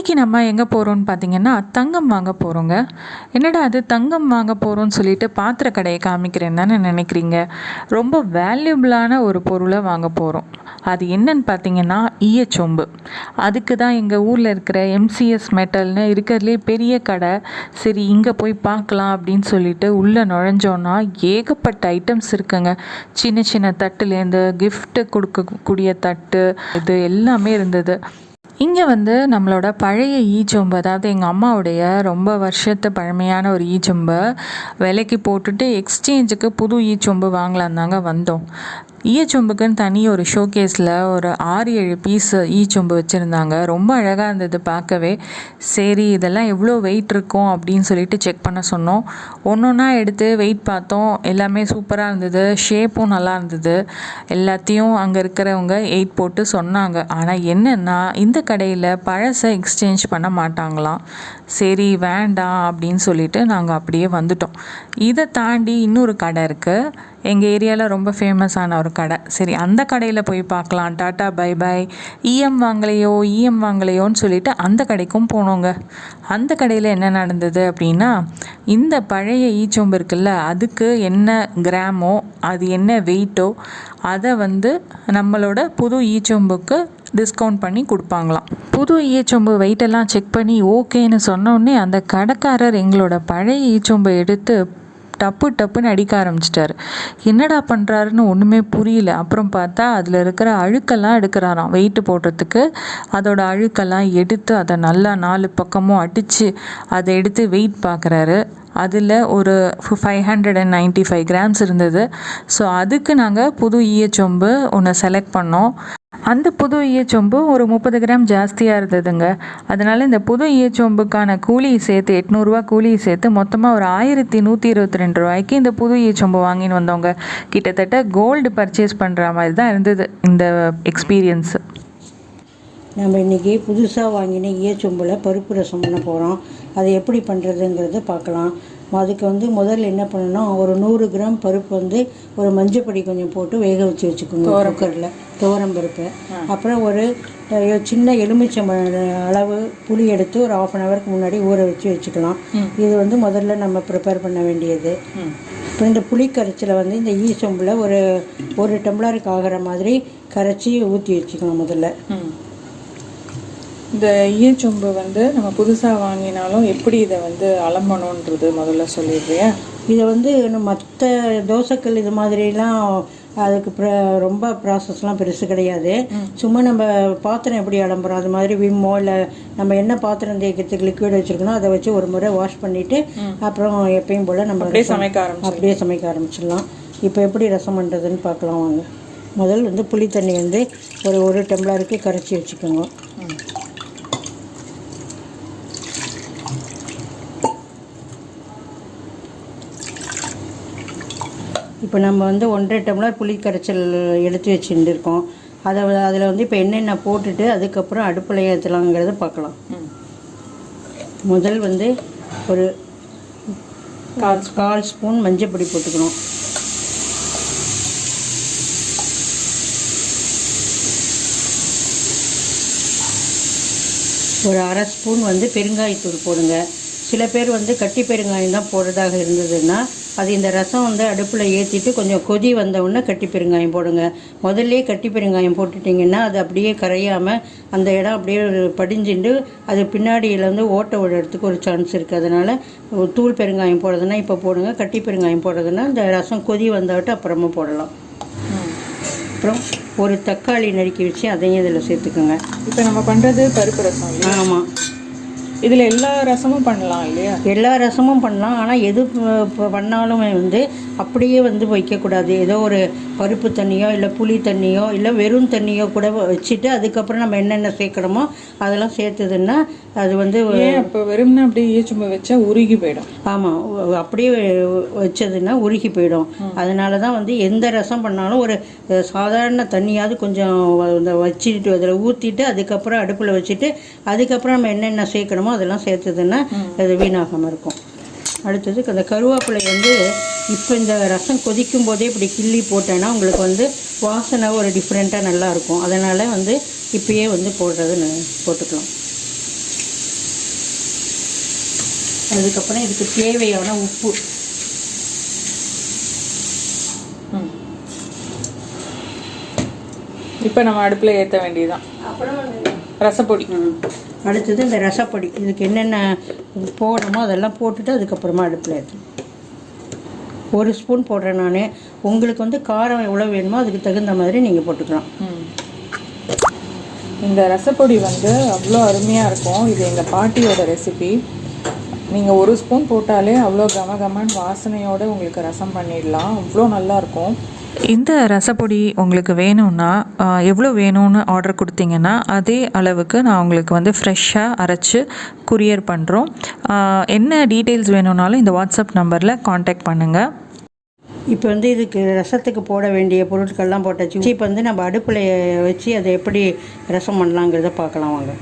இன்றைக்கி நம்ம எங்கே போகிறோம்னு பார்த்தீங்கன்னா தங்கம் வாங்க போகிறோங்க என்னடா அது தங்கம் வாங்க போகிறோம்னு சொல்லிட்டு பாத்திர கடையை காமிக்கிறேன்னு தானே நினைக்கிறீங்க? ரொம்ப வேல்யூபிளான ஒரு பொருளை வாங்க போகிறோம் அது என்னன்னு பார்த்தீங்கன்னா ஈயச்சொம்பு. அதுக்கு தான் எங்கள் ஊரில் இருக்கிற எம்சிஎஸ் மெட்டல்னு இருக்கிறதுலே பெரிய கடை. சரி இங்கே போய் பார்க்கலாம் அப்படின்னு சொல்லிட்டு உள்ளே நுழைஞ்சோன்னா ஏகப்பட்ட ஐட்டம்ஸ் இருக்குங்க. சின்ன சின்ன தட்டுலேருந்து கிஃப்ட்டு கொடுக்கக்கூடிய தட்டு இது எல்லாமே இருந்தது. இங்கே வந்து நம்மளோட பழைய ஈச்சொம்பு அதாவது எங்கள் அம்மாவுடைய ரொம்ப வருஷத்து பழமையான ஒரு ஈச்சொம்பை விலைக்கு போட்டுட்டு எக்ஸ்சேஞ்சுக்கு புது ஈச்சொம்பு வாங்கலாம் தாங்க வந்தோம். ஈயச்சொம்புக்குன்னு தனி ஒரு ஷோகேஸில் ஒரு ஆறு ஏழு பீஸ் ஈச்சொம்பு வச்சுருந்தாங்க. ரொம்ப அழகாக இருந்தது பார்க்கவே. சரி இதெல்லாம் எவ்வளோ வெயிட் இருக்கும் அப்படின்னு சொல்லிட்டு செக் பண்ண சொன்னோம். ஒன்று ஒன்றா எடுத்து வெயிட் பார்த்தோம். எல்லாமே சூப்பராக இருந்தது. ஷேப்பும் நல்லா இருந்தது. எல்லாத்தையும் அங்கே இருக்கிறவங்க எயிட் போட்டு சொன்னாங்க. ஆனால் என்னென்னா இந்த கடையில் பழசை எக்ஸ்சேஞ்ச் பண்ண மாட்டாங்களாம். சரி வேண்டாம் அப்படின்னு சொல்லிட்டு நாங்கள் அப்படியே வந்துட்டோம். இதை தாண்டி இன்னொரு கடை இருக்குது எங்கள் ஏரியாவில் ரொம்ப ஃபேமஸான ஒரு கடை. சரி அந்த கடையில் போய் பார்க்கலாம். Tata bye bye. இஎம் வாங்கலையோ இஎம் வாங்கலையோன்னு சொல்லிட்டு அந்த கடைக்கும் போனோங்க. அந்த கடையில் என்ன நடந்தது அப்படின்னா இந்த பழைய ஈச்சொம்பு இருக்குல்ல அதுக்கு என்ன கிராமோ அது என்ன வெயிட்டோ அதை வந்து நம்மளோட புது ஈச்சொம்புக்கு டிஸ்கவுண்ட் பண்ணி கொடுப்பாங்களாம். புது ஈச்சொம்பு வெயிட்டெல்லாம் செக் பண்ணி ஓகேன்னு சொன்னோடனே அந்த கடைக்காரர் எங்களோட பழைய ஈச்சொம்பை எடுத்து டப்பு டப்புன்னு அடிக்க ஆரம்பிச்சிட்டாரு. என்னடா பண்ணுறாருன்னு ஒன்றுமே புரியல. அப்புறம் பார்த்தா அதில் இருக்கிற அழுக்கெல்லாம் எடுக்கிறாராம் வெயிட்டு போடுறதுக்கு. அதோட அழுக்கெல்லாம் எடுத்து அதை நல்லா நாலு பக்கமும் அடித்து அதை எடுத்து வெயிட் பார்க்குறாரு அதில் ஒரு five hundred and ninety five grams இருந்தது. ஸோ அதுக்கு நாங்கள் புது ஈயச்சொம்பு ஒன்று செலக்ட் பண்ணோம். அந்த புது ஈயச்சொம்பு ஒரு முப்பது கிராம் ஜாஸ்தியாக இருந்ததுங்க. அதனால் இந்த புது ஈயச்சொம்புக்கான கூலி சேர்த்து எட்நூறுரூவா கூலி சேர்த்து மொத்தமாக ஒரு ஆயிரத்தி நூற்றி இருபத்தி ரெண்டு ரூபாய்க்கு இந்த புது ஈயச்சொம்பு வாங்கின்னு வந்தவங்க கிட்டத்தட்ட கோல்டு பர்ச்சேஸ் பண்ணுற மாதிரி தான் இருந்தது இந்த எக்ஸ்பீரியன்ஸு நம்ம இன்றைக்கி புதுசாக வாங்கின ஈயச்சொம்பில் பருப்பு ரசம் பண்ண போகிறோம் அதை எப்படி பண்ணுறதுங்கிறத பார்க்கலாம். அதுக்கு வந்து முதல்ல என்ன பண்ணணும் ஒரு நூறு கிராம் பருப்பு வந்து ஒரு மஞ்சப்பொடி கொஞ்சம் போட்டு வேக வச்சு வச்சுக்கோங்க குக்கரில் துவரம் பருப்பு. அப்புறம் ஒரு சின்ன எலுமிச்சம் அளவு புளி எடுத்து ஒரு ஆஃப் அன் ஹவருக்கு முன்னாடி ஊற வச்சு வச்சுக்கலாம். இது வந்து முதல்ல நம்ம ப்ரிப்பேர் பண்ண வேண்டியது. இப்போ இந்த புளி கரைச்சலை வந்து இந்த ஈ சொம்பில் ஒரு ஒரு டம்ளருக்கு ஆகிற மாதிரி கரைச்சி ஊற்றி வச்சுக்கணும் முதல்ல. இந்த ஈயச்சொம்பு வந்து நம்ம புதுசாக வாங்கினாலும் எப்படி இதை வந்து அலம்பணுன்றது முதல்ல சொல்லிடுறியா? இதை வந்து மற்ற தோசைக்கல் இது மாதிரிலாம் அதுக்கு ப்ர ரொம்ப ப்ராசஸ்லாம் பெருசு கிடையாது. சும்மா நம்ம பாத்திரம் எப்படி அலம்புறோம்? அது மாதிரி விம்மோ இல்லை நம்ம என்ன பாத்திரம் தேய்க்கிறதுக்கு லிக்விட் வச்சுருக்கணும் அதை வச்சு ஒரு முறை வாஷ் பண்ணிவிட்டு அப்புறம் எப்பயும் போல் நம்ம அப்படியே சமைக்க ஆரம்பிச்சு அப்படியே சமைக்க ஆரம்பிச்சிடலாம். இப்போ எப்படி ரசம் பண்ணுறதுன்னு பார்க்கலாம் வாங்க. முதல் வந்து புளி தண்ணி வந்து ஒரு ஒரு டம்ளருக்கு கரைச்சி வச்சுக்கோங்க. இப்போ நம்ம வந்து ஒன்றரை டம்ளர் புளி கரைச்சல் எடுத்து வச்சுட்டு இருக்கோம் அதை அதில் வந்து இப்போ என்னென்ன போட்டுட்டு அதுக்கப்புறம் அடுப்பில் ஏற்றலாங்கிறத பார்க்கலாம். முதல் வந்து ஒரு கால் கால் ஸ்பூன் மஞ்சள் பொடி போட்டுக்கணும். ஒரு அரை ஸ்பூன் வந்து பெருங்காயத்தூள் போடுங்க. சில பேர் வந்து கட்டி பெருங்காயம் தான் போடுறதாக இருந்ததுன்னா அது இந்த ரசம் வந்து அடுப்பில் ஏற்றிட்டு கொஞ்சம் கொதி வந்த உடனே கட்டி பெருங்காயம் போடுங்க. முதல்லே கட்டி பெருங்காயம் போட்டுட்டிங்கன்னா அது அப்படியே கரையாமல் அந்த இடம் அப்படியே படிஞ்சுட்டு அது பின்னாடியில் வந்து ஓட்டை விடுறதுக்கு ஒரு சான்ஸ் இருக்குது அதனால் தூள் பெருங்காயம் போடுறதுன்னா இப்போ போடுங்க. கட்டி பெருங்காயம் போடுறதுன்னா இந்த ரசம் கொதி வந்தாவிட்டு அப்புறமா போடலாம். அப்புறம் ஒரு தக்காளி நறுக்கி வச்சு அதையும் இதில் சேர்த்துக்கோங்க. இப்போ நம்ம பண்ணுறது பருப்பு ரசம் ஆமாம் இதில் எல்லா ரசமும் பண்ணலாம் இல்லையா? எல்லா ரசமும் பண்ணலாம். ஆனால் எது பண்ணாலும் பண்ணாலுமே வந்து அப்படியே வந்து வைக்கக்கூடாது. ஏதோ ஒரு பருப்பு தண்ணியோ இல்லை புளி தண்ணியோ இல்லை வெறும் தண்ணியோ கூட வச்சுட்டு அதுக்கப்புறம் நம்ம என்னென்ன சேர்க்கணுமோ அதெல்லாம் சேர்த்ததுன்னா அது வந்து அப்போ வெறும்னா அப்படியே ஈயச்சொம்பு வச்சா உருகி போயிடும்? ஆமாம் அப்படியே வச்சதுன்னா உருகி போயிடும். அதனால தான் வந்து எந்த ரசம் பண்ணாலும் ஒரு சாதாரண தண்ணியாவது கொஞ்சம் வச்சுட்டு அதில் ஊற்றிட்டு அதுக்கப்புறம் அடுப்பில் வச்சுட்டு அதுக்கப்புறம் நம்ம என்னென்ன சேர்க்கணுமோ அதெல்லாம் சேர்த்ததுன்னா அது வீணாகாமல் இருக்கும். அடுத்தது அந்த கருவேப்பிலை வந்து இப்போ இந்த ரசம் கொதிக்கும் போதே இப்படி கிள்ளி போட்டேன்னா உங்களுக்கு வந்து வாசனை ஒரு டிஃப்ரெண்ட்டாக நல்லா இருக்கும். அதனால் வந்து இப்பயே வந்து போடுறது போட்டுக்கலாம். அதுக்கப்புறம் இதுக்கு தேவையான உப்பு. இப்போ நம்ம அடுப்பில் ஏற்ற வேண்டியதுதான். அப்புறம் ரசப்பொடி. அடுத்தது இந்த ரசப்பொடி. இதுக்கு என்னென்ன போடணுமோ அதெல்லாம் போட்டுட்டு அதுக்கப்புறமா அடுப்பில் ஏற்றணும் ஒரு ஸ்பூன் போடுறேன் நான். உங்களுக்கு வந்து காரம் எவ்வளோ வேணுமோ அதுக்கு தகுந்த மாதிரி நீங்கள் போட்டுக்கலாம். ம். இந்த ரசப்பொடி வந்து அவ்வளோ அருமையாக இருக்கும். இது எங்கள் பாட்டியோட ரெசிபி நீங்கள் ஒரு ஸ்பூன் போட்டாலே அவ்வளோ கம கமன் வாசனையோடு உங்களுக்கு ரசம் பண்ணிடலாம். அவ்வளோ நல்லாயிருக்கும் இந்த ரசப்பொடி உங்களுக்கு வேணும்னா எவ்வளோ வேணும்னு ஆர்டர் கொடுத்தீங்கன்னா அதே அளவுக்கு நான் உங்களுக்கு வந்து ஃப்ரெஷ்ஷாக அரைச்சி குரியர் பண்ணுறோம் என்ன டீட்டெயில்ஸ் வேணும்னாலும் இந்த வாட்ஸ்அப் நம்பரில் காண்டாக்ட் பண்ணுங்கள் இப்போ வந்து இதுக்கு ரசத்துக்கு போட வேண்டிய பொருட்கள்லாம் போட்டாச்சு. இப்போ வந்து நம்ம அடுப்பில் வச்சு அதை எப்படி ரசம் பண்ணலாங்கிறத பார்க்கலாம் வாங்க.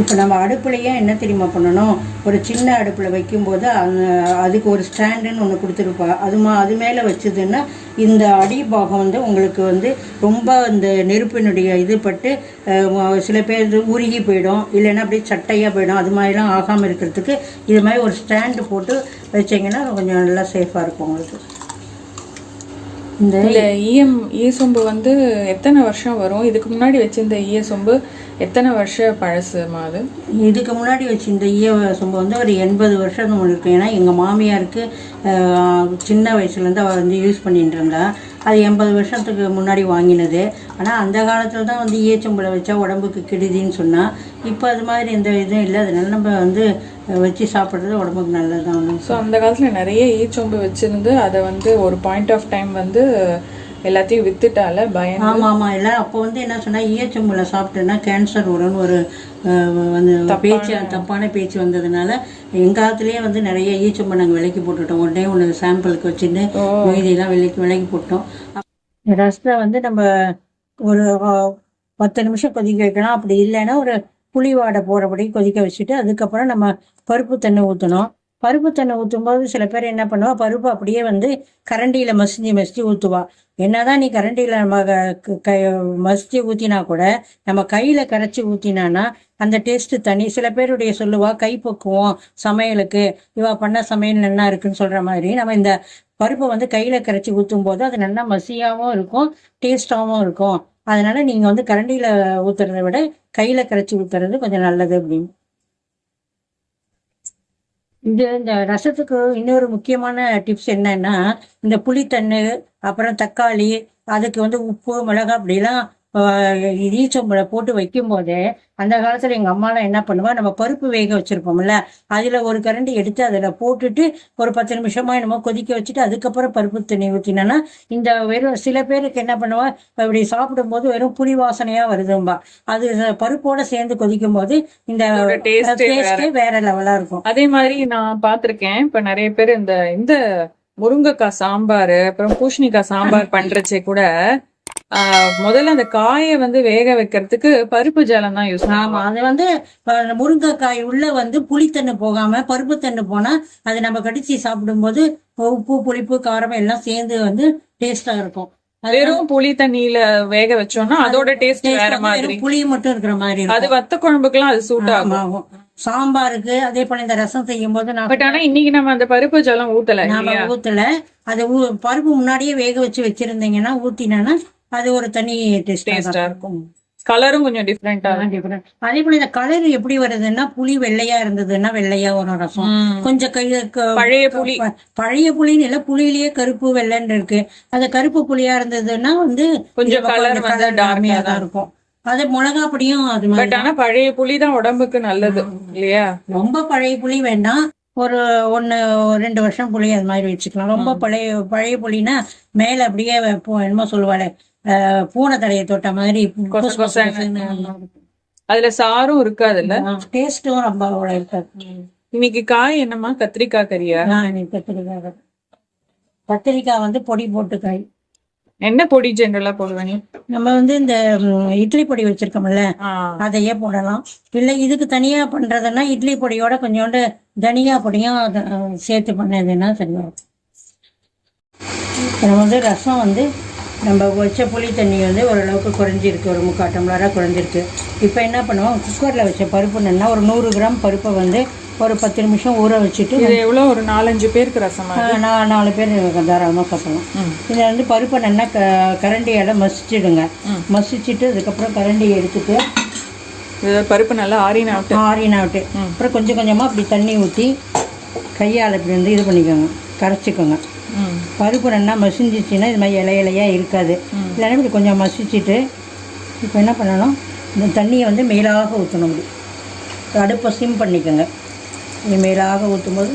இப்போ நம்ம அடுப்புலையே என்ன தெரியுமா பண்ணணும்? ஒரு சின்ன அடுப்பில் வைக்கும்போது அந்த அதுக்கு ஒரு ஸ்டாண்டுன்னு ஒன்று கொடுத்துருப்பா. அது மா அது மேலே வச்சதுன்னா இந்த அடிபாகம் வந்து உங்களுக்கு வந்து ரொம்ப இந்த நெருப்பினுடைய இது பட்டு சில பேர் உருகி போயிடும். இல்லைன்னா அப்படியே சட்டையாக போயிடும். அது மாதிரிலாம் ஆகாமல் இருக்கிறதுக்கு இது மாதிரி ஒரு ஸ்டாண்டு போட்டு வச்சிங்கன்னா கொஞ்சம் நல்லா சேஃபாக இருக்கும் உங்களுக்கு. இந்த ஈயம் ஈய சொம்பு வந்து எத்தனை வருஷம் வரும்? இதுக்கு முன்னாடி வச்சிருந்த ஈய சொம்பு எத்தனை வருஷ பழசுமா அது? இதுக்கு முன்னாடி வச்சிருந்த ஈய சொம்பு வந்து ஒரு எண்பது வருஷம் இருக்கு. ஏன்னா எங்கள் மாமியாருக்கு சின்ன வயசுலேருந்து அவள் வந்து யூஸ் பண்ணிட்டு இருந்தா அது எண்பது வருஷத்துக்கு முன்னாடி வாங்கினது. ஆனால் அந்த காலத்தில் தான் வந்து ஈயச்சொம்பில் வச்சா உடம்புக்கு கெடுதின்னு சொன்னால் இப்போ அது மாதிரி எந்த இதுவும் இல்லை. அதனால நம்ம வந்து வச்சு சாப்பிட்றது உடம்புக்கு நல்லது தான் ஸோ அந்த காலத்தில் நிறைய ஈச்சொம்பு வச்சிருந்து அதை வந்து ஒரு பாயிண்ட் ஆஃப் டைம் வந்து எல்லாத்தையும் வித்துட்டால பயம் ஆமாம் ஆமாம் எல்லாம் அப்போ வந்து என்ன சொன்னால் ஈயச்சொம்புல சாப்பிட்டேன்னா கேன்சர் வரும்னு ஒரு வந்து பேச்சு தப்பான பேச்சு வந்ததுனால எங்கள் காலத்துலேயே வந்து நிறைய ஈயச்சொம்பு நாங்கள் விலைக்கு போட்டுட்டோம். உடனே ஒன்று சாம்பிளுக்கு வச்சுட்டு மீதியெல்லாம் விலைக்கு விலைக்கு போட்டோம். ரசத்தை வந்து நம்ம ஒரு பத்து நிமிஷம் கொதிக்க வைக்கலாம். அப்படி இல்லைன்னா ஒரு புளி வாடை போகிறபடி கொதிக்க வச்சுட்டு அதுக்கப்புறம் நம்ம பருப்பு தண்ணி ஊற்றணும் பருப்பு தண்ணி ஊற்றும்போது சில பேர் என்ன பண்ணுவா? பருப்பு அப்படியே வந்து கரண்டியில் மசிஞ்சு மசிஞ்சு ஊற்றுவா என்னதான் நீ கரண்டியில் நம்ம க- க மசிச்சு ஊற்றினா கூட நம்ம கையில் கரைச்சி ஊற்றினானா அந்த டேஸ்ட்டு தனி. சில பேருடைய சொல்லுவா பக்குவோம் சமையலுக்கு. இவா பண்ண சமையல் நல்லா இருக்குன்னு சொல்கிற மாதிரி. நம்ம இந்த பருப்பை வந்து கையில் கரைச்சி ஊற்றும் போது அது நல்லா மசியாகவும் இருக்கும் டேஸ்டாகவும் இருக்கும். அதனால நீங்கள் வந்து கரண்டியில் ஊற்றுறதை விட கையில் கரைச்சி ஊற்றுறது கொஞ்சம் நல்லது அப்படின்னு. இது இந்த ரசத்துக்கு இன்னொரு முக்கியமான டிப்ஸ் என்னன்னா இந்த புளித்தண்ணு அப்புறம் தக்காளி அதுக்கு வந்து உப்பு மிளகாய் அப்படிலாம் ஈச்சம்பழ போட்டு வைக்கும் போதே அந்த காலத்துல எங்க அம்மாலாம் என்ன பண்ணுவா நம்ம பருப்பு வேக வச்சிருப்போம்ல அதுல ஒரு கரண்டி எடுத்து அதுல போட்டுட்டு ஒரு பத்து நிமிஷமா என்னமோ கொதிக்க வச்சுட்டு அதுக்கப்புறம் பருப்பு தண்ணி ஊத்தினா இந்த வெறும் சில பேருக்கு என்ன பண்ணுவா இப்படி சாப்பிடும்போது வெறும் புளி வாசனையா வருதும்பா. அது பருப்போட சேர்ந்து கொதிக்கும் போது இந்த டேஸ்டே வேற. லெவலா இருக்கும். அதே மாதிரி நான் பார்த்திருக்கேன் இப்ப நிறைய பேர் இந்த இந்த முருங்கைக்காய் சாம்பார் அப்புறம் பூசணிக்காய் சாம்பார் பண்றச்சே கூட முதல்ல அந்த காயை வந்து வேக வைக்கிறதுக்கு பருப்பு ஜலம் தான் யூஸ் ஆமா அது வந்து முருங்கைக்காய் உள்ள வந்து புளித்தண்ணு போகாம பருப்பு தண்ணு போனா அது நம்ம கடிச்சு சாப்பிடும்போது உப்பு புளிப்பு காரம் எல்லாம் சேர்ந்து வந்து டேஸ்டா இருக்கும். வெறும் புளி தண்ணியில வேக வச்சோம்னா அதோட டேஸ்ட் வேற மாதிரி. புளி மட்டும் இருக்கிற மாதிரி அது வத்த குழம்புக்குலாம் அது சூட் ஆகும். சாம்பாருக்கு அதே போல இந்த ரசம் செய்யும் போது நான் பட் ஆனா இன்னைக்கு நம்ம அந்த பருப்பு ஜலம் ஊத்தல நாம ஊத்தல. அது பருப்பு முன்னாடியே வேக வச்சு வச்சிருந்தீங்கன்னா ஊத்தினா அது ஒரு தனி டேஸ்டா இருக்கும். கலரும் கொஞ்சம் டிஃப்ரெண்டா different. அதே போல இந்த கலர் எப்படி வருதுன்னா புளி வெள்ளையா இருந்ததுன்னா வெள்ளையா வரும் ரசம். கொஞ்சம் பழைய புளி. பழைய புளின்னு இல்ல புளியிலேயே கருப்பு வெள்ளைன்னு இருக்கு. அந்த கருப்பு புளியா இருந்ததுன்னா வந்து கொஞ்சம் ஆ கம்மியா தான் இருக்கும். அது மிளகா பொடியும் அது மாதிரி பட் ஆனா பழைய புளி தான் உடம்புக்கு நல்லது இல்லையா? ரொம்ப பழைய புளி வேண்டாம் ஒரு ஒன்று ரெண்டு வருஷம் புளி அது மாதிரி வச்சுக்கலாம். ரொம்ப பழைய பழைய புளினா மேலே அப்படியே என்னமோ சொல்லுவாளே பூனை தலையை தொட்ட மாதிரி. அதுல சாரும் இருக்காதுல்ல டேஸ்ட்டும் ரொம்ப இருக்காது. இன்னைக்கு காய் என்னமா கத்திரிக்காய் கறியா? இன்னைக்கு கத்திரிக்காய் கத்திரிக்காய் வந்து பொடி போட்டு காய். என்ன பொடி ஜென்ரலா போடுவேன் நீ நம்ம வந்து இந்த இட்லி பொடி வச்சிருக்கோம்ல அதையே போடலாம். இல்லை இதுக்கு தனியா பண்றதுன்னா இட்லி பொடியோட கொஞ்சோண்டு தனியா பொடியும் சேர்த்து பண்ணதுன்னா சரியா இப்ப நம்ம வந்து ரசம் வந்து நம்ம வச்ச புளி தண்ணி வந்து ஓரளவுக்கு குறைஞ்சிருக்கு. ஒரு முக்கால் டம்ளராக குறைஞ்சிருக்கு. இப்போ என்ன பண்ணுவோம்? குக்கரில் வச்ச பருப்பு என்னன்னா ஒரு நூறு கிராம் பருப்பை வந்து ஒரு பத்து நிமிஷம் ஊற வச்சுட்டு இது எவ்வளோ ஒரு நாலஞ்சு பேருக்கு ரசமா நான் நாலு பேர் தாராளமாக சாப்பிடலாம். இதை வந்து பருப்பை நல்லா க கரண்டியால் மசிச்சிடுங்க. மசிச்சுட்டு அதுக்கப்புறம் கரண்டியை எடுத்துட்டு பருப்பு நல்லா ஆறின விட்டு. ஆறினாவிட்டு அப்புறம் கொஞ்சம் கொஞ்சமாக அப்படி தண்ணி ஊற்றி கையால் இப்படி வந்து இது பண்ணிக்கோங்க. கரைச்சிக்கோங்க. பருப்பு நல்லா மசிஞ்சிச்சின்னா இது மாதிரி இலை இலையாக இருக்காது இல்லைன்னா இப்படி கொஞ்சம் மசிச்சுட்டு இப்போ என்ன பண்ணணும்? இந்த தண்ணியை வந்து மேலாக ஊற்றணும் இப்படி அடுப்பை சிம் பண்ணிக்கோங்க. இது மேலாக ஊற்றும்போது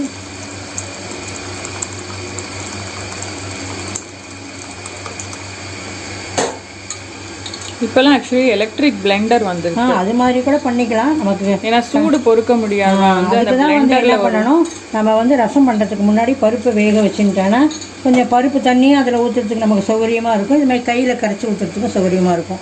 இப்போல்லாம் ஆக்சுவலி எலக்ட்ரிக் பிளெண்டர் வந்து அது மாதிரி கூட பண்ணிக்கலாம். நமக்கு ஏன்னா சூடு பொறுக்க முடியாம வந்து அந்த அதுக்கு தான் வந்து என்ன பண்ணணும்? நம்ம வந்து ரசம் பண்ணுறதுக்கு முன்னாடி பருப்பு வேக வச்சுட்டோன்னா கொஞ்சம் பருப்பு தண்ணியும் அதில் ஊற்றுறதுக்கு நமக்கு சௌகரியமாக இருக்கும். இது மாதிரி கையில் கரைச்சி ஊற்றுறதுக்கும் சௌகரியமாக இருக்கும்.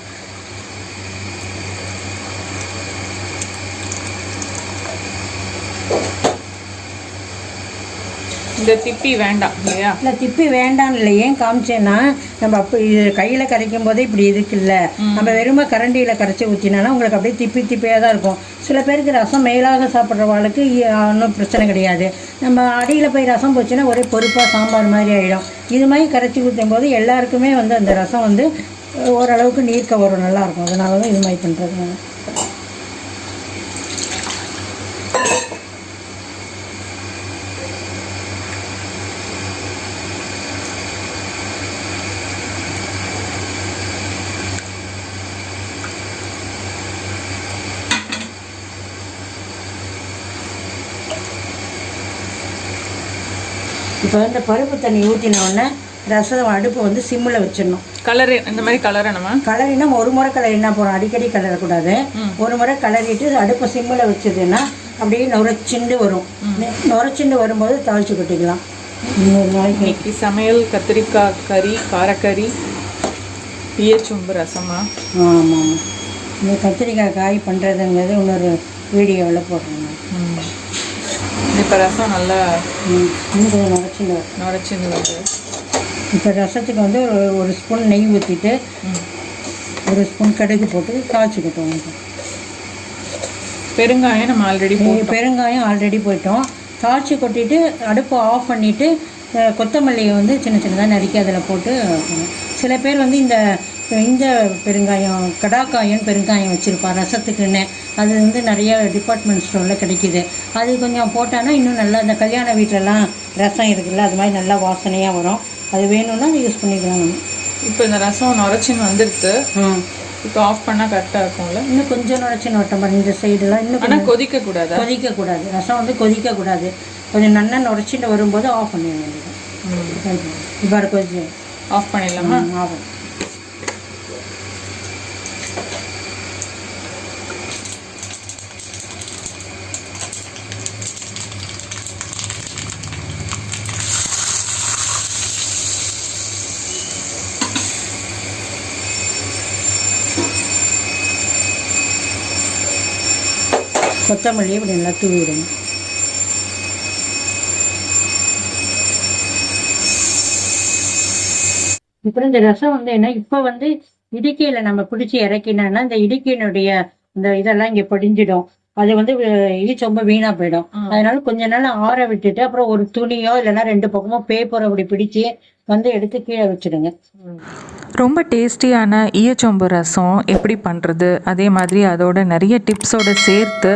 இந்த திப்பி வேண்டாம் இல்லையா? இல்லை திப்பி வேண்டாம் இல்லை. ஏன் காமிச்சேன்னா நம்ம அப்போ இது கையில் கரைக்கும் போதே இப்படி இருக்குல்ல நம்ம வெறுமை கரண்டியில் கரைச்சி ஊற்றினா உங்களுக்கு அப்படியே திப்பி திப்பியாக தான் இருக்கும். சில பேருக்கு ரசம் மேலாக சாப்பிட்றவாளுக்கு ஒன்றும் பிரச்சனை கிடையாது. நம்ம அடியில் போய் ரசம் போச்சுன்னா ஒரே பொறுப்பாக சாம்பார் மாதிரி ஆகிடும் இது மாதிரி கரைச்சி ஊற்றும் போது எல்லாருக்குமே வந்து அந்த ரசம் வந்து ஓரளவுக்கு நீர்க்க வரும் நல்லாயிருக்கும் அதனால தான் இது மாதிரி பண்ணுறது இப்போ வந்து பருப்பு தண்ணி ஊற்றின உடனே ரசம் அடுப்பு வந்து சிம்மில் வச்சிடணும். கலர் இந்த மாதிரி கலர் நம்ம? கலரினா ஒரு முறை கலரினா போகிறோம் அடிக்கடி கலரக்கூடாது. ஒரு முறை கலரிட்டு அடுப்பை சிம்மில் வச்சதுன்னா அப்படியே நுரைச்சிண்டு வரும். நுரைச்சிண்டு வரும்போது தாளிச்சு கொட்டிக்கலாம். இன்னைக்கு சமையல் கத்திரிக்காய் கறி காரக்கறி ஈயச்சொம்பு ரசமா? ஆமாம். ஆமாம் இந்த கத்திரிக்காய் காய் பண்ணுறதுங்கிறது இன்னொரு வீடியோவில். ம். இப்போ ரசம் நல்லா நுரைச்சின்னு வருது இப்போ ரசத்துக்கு வந்து ஒரு ஒரு ஸ்பூன் நெய் ஊற்றிட்டு ஒரு ஸ்பூன் கடுகு போட்டு காய்ச்சிக்கிட்டோம் பெருங்காயம் நம்ம ஆல்ரெடி பெருங்காயம் ஆல்ரெடி போயிட்டோம். தாளிச்சு கொட்டிட்டு அடுப்பை ஆஃப் பண்ணிவிட்டு கொத்தமல்லியை வந்து சின்ன சின்னதாக நறுக்கி அதில் போட்டு. சில பேர் வந்து இந்த இந்த பெருங்காயம் கடாக்காயம் பெருங்காயம் வச்சுருப்பா ரசத்துக்குன்னு. அது வந்து நிறைய டிபார்ட்மெண்ட் ஸ்டோரில் கிடைக்கிது. அது கொஞ்சம் போட்டான்னா இன்னும் நல்லா இந்த கல்யாண வீட்டிலலாம் ரசம் இருக்குல்ல அது மாதிரி நல்லா வாசனையாக வரும். அது வேணும்னா அதை யூஸ் பண்ணிக்கலாம் நம்ம. இப்போ இந்த ரசம் நுரைச்சின்னு வந்துடுது இப்போ ஆஃப் பண்ணால் கரெக்டாக இருக்கும்ல? இன்னும் கொஞ்சம் நுழைச்சி நோட்டம் பாருங்க இந்த சைடெல்லாம் இன்னும் ஆனால் கொதிக்க கூடாதா கொதிக்கக்கூடாது. ரசம் வந்து கொதிக்கக்கூடாது. கொஞ்சம் நல்லா நுரைச்சிட்டு வரும்போது ஆஃப் பண்ணிட வேண்டியது இப்போ கொஞ்சம் ஆஃப் பண்ணிடலாமா? ஆகும் கொத்தமல்லி இப்படி நல்லா தூவிடுங்க. இப்போ அப்புறம் இந்த ரசம் வந்து என்ன இப்போ வந்து இடுக்கையில நம்ம பிடிச்சி இறக்கினா இந்த இடுக்கியினுடைய இந்த இதெல்லாம் இங்க பொடிஞ்சிடும். அது வந்து ஈச் ரொம்ப வீணா போயிடும். அதனால கொஞ்ச நாள் ஆற விட்டுட்டு அப்புறம் ஒரு துணியோ இல்லைன்னா ரெண்டு பக்கமோ பேப்பர் அப்படி பிடிச்சி வந்து எடுத்து கீழே வச்சிடுங்க. ரொம்ப டேஸ்டியான ஈயச்சொம்பு ரசம் எப்படி பண்ணுறது அதே மாதிரி அதோட நிறைய டிப்ஸோட சேர்த்து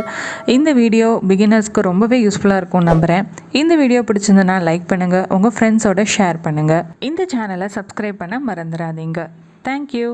இந்த வீடியோ பிகினர்ஸ்க்கு ரொம்பவே யூஸ்ஃபுல்லாக இருக்கும் நம்புகிறேன் இந்த வீடியோ பிடிச்சிருந்தனா லைக் பண்ணுங்கள் உங்கள் ஃப்ரெண்ட்ஸோட ஷேர் பண்ணுங்கள் இந்த சேனலை சப்ஸ்கிரைப் பண்ண மறந்துடாதீங்க. தேங்க்யூ